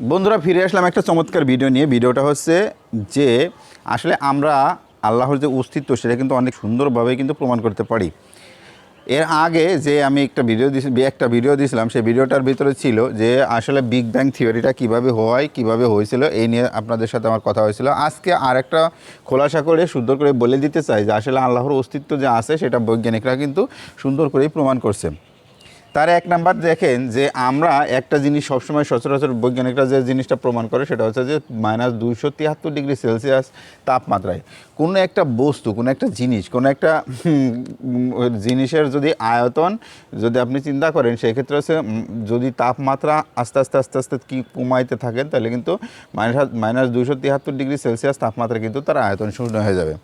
বন্ধুরা, ফিরে আসলাম একটা চমৎকার ভিডিও নিয়ে। ভিডিওটা হচ্ছে যে, আসলে আমরা আল্লাহর যে অস্তিত্ব, সেটা কিন্তু অনেক সুন্দরভাবে কিন্তু প্রমাণ করতে পারি। এর আগে যে আমি একটা ভিডিও দিয়েছি একটা ভিডিও দিয়েছিলাম সেই ভিডিওটার ভিতরে ছিল যে, আসলে বিগ ব্যাং থিওরিটা কীভাবে হয়, কীভাবে হয়েছিল, এই নিয়ে আপনাদের সাথে আমার কথা হয়েছিল। আজকে আর একটা খোলাসা করে, সুন্দর করে বলে দিতে চাই যে, আসলে আল্লাহর অস্তিত্ব যে আছে, সেটা বৈজ্ঞানিকরা কিন্তু সুন্দর করেই প্রমাণ করছে। তার এক নাম্বার দেখেন যে আমরা একটা জিনিস সবসময় সচরাচর বৈজ্ঞানিকরা যে জিনিসটা প্রমাণ করে সেটা হচ্ছে যে মাইনাস দুইশো তিয়াত্তর ডিগ্রি সেলসিয়াস তাপমাত্রায়। কোনো একটা বস্তু, কোনো একটা জিনিস, কোনো একটা জিনিসের যদি আয়তন যদি আপনি চিন্তা করেন, সেক্ষেত্রে হচ্ছে যদি তাপমাত্রা আস্তে আস্তে আস্তে আস্তে কি কমাইতে থাকেন, তাহলে কিন্তু মাইনাস মাইনাস দুইশো তিয়াত্তর ডিগ্রি সেলসিয়াস তাপমাত্রা কিন্তু তার আয়তন শূন্য হয়ে যাবে।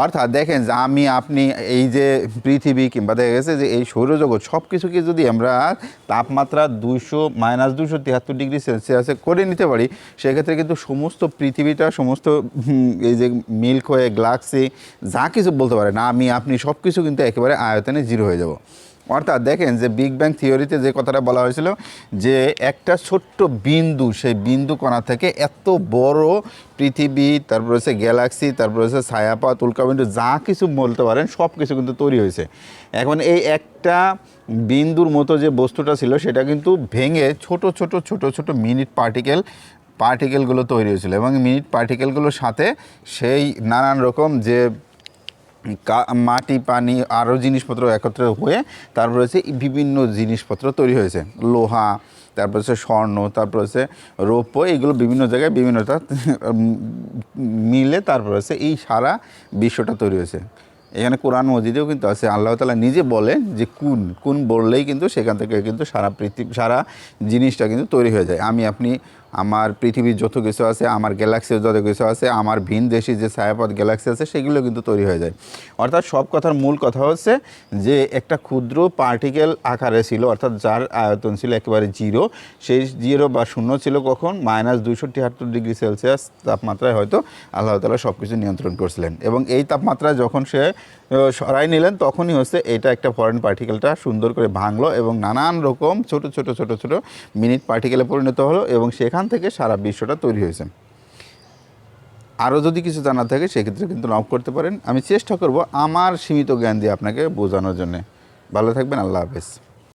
অর্থাৎ দেখেন যে আমি, আপনি এই যে পৃথিবী কিংবা দেখা গেছে যে এই সৌরজগৎ সব কিছুকে যদি আমরা তাপমাত্রা দুশো মাইনাস দুশো তিয়াত্তর ডিগ্রি সেলসিয়াসে করে নিতে পারি, সেক্ষেত্রে কিন্তু সমস্ত পৃথিবীটা, সমস্ত এই যে মিল্ক হয়ে গ্লাক্সি যা কিছু বলতে পারে না আমি, আপনি সব কিছু কিন্তু একেবারে আয়তনে জিরো হয়ে যাব। অর্থাৎ দেখেন যে বিগ ব্যাং থিওরিতে যে কথাটা বলা হয়েছিল যে একটা ছোট্ট বিন্দু, সেই বিন্দু কণা থেকে এত বড় পৃথিবী, তারপর হচ্ছে গ্যালাক্সি, তারপর হচ্ছে ছায়াপাত উল্কাবিন্দু যা কিছু বলতে পারেন সব কিছু কিন্তু তৈরি হয়েছে। এখন এই একটা বিন্দুর মতো যে বস্তুটা ছিল, সেটা কিন্তু ভেঙে ছোট ছোট ছোট ছোট মিনিট পার্টিকেল, পার্টিকেলগুলো তৈরি হয়েছিল এবং মিনিট পার্টিকেলগুলোর সাথে সেই নানান রকম যে মাটি, পানি আরও জিনিসপত্র একত্রে হয়ে তারপর হচ্ছে বিভিন্ন জিনিসপত্র তৈরি হয়েছে। লোহা, তারপর হচ্ছে স্বর্ণ, তারপর হচ্ছে রৌপ্য, এগুলো বিভিন্ন জায়গায় বিভিন্নতা মিলে তারপর হচ্ছে এই সারা বিশ্বটা তৈরি হয়েছে। এখানে কোরআন মসজিদেও কিন্তু আছে, আল্লাহ তালা নিজে বলে যে কোন কোন বললেই কিন্তু সেখান থেকে কিন্তু সারা পৃথিবী, সারা জিনিসটা কিন্তু তৈরি হয়ে যায়। আমি, আপনি আমার পৃথিবীর যত কিছু আছে, আমার গ্যালাক্সির যত কিছু আছে, আমার ভিন দেশি যে ছায়াপথ গ্যালাক্সি আছে, সেগুলো কিন্তু তৈরি হয়ে যায়। অর্থাৎ সব কথার মূল কথা হচ্ছে যে, একটা ক্ষুদ্র পার্টিকেল আকারে ছিল, অর্থাৎ যার আয়তন ছিল একেবারে জিরো সেই জিরো বা শূন্য ছিল কখন? মাইনাস দুইশো তিয়াত্তর ডিগ্রি সেলসিয়াস তাপমাত্রায় হয়তো আল্লাহ তালা সব কিছু নিয়ন্ত্রণ করছিলেন। এবং এই তাপমাত্রায় যখন সে সরাই নিলেন, তখনই হচ্ছে এটা একটা ফরেন পার্টিকেলটা সুন্দর করে ভাঙলো এবং নানান রকম ছোট ছোট ছোট ছোট মিনিট পার্টিকেলে পরিণত হলো এবং সেখান থেকে সারা বিশ্বটা তৈরি হয়েছে। আরও যদি কিছু জানা থাকে, সেক্ষেত্রে কিন্তু নক করতে পারেন। আমি চেষ্টা করব আমার সীমিত জ্ঞান দিয়ে আপনাকে বোঝানোর জন্যে। ভালো থাকবেন, আল্লাহ হাফেজ।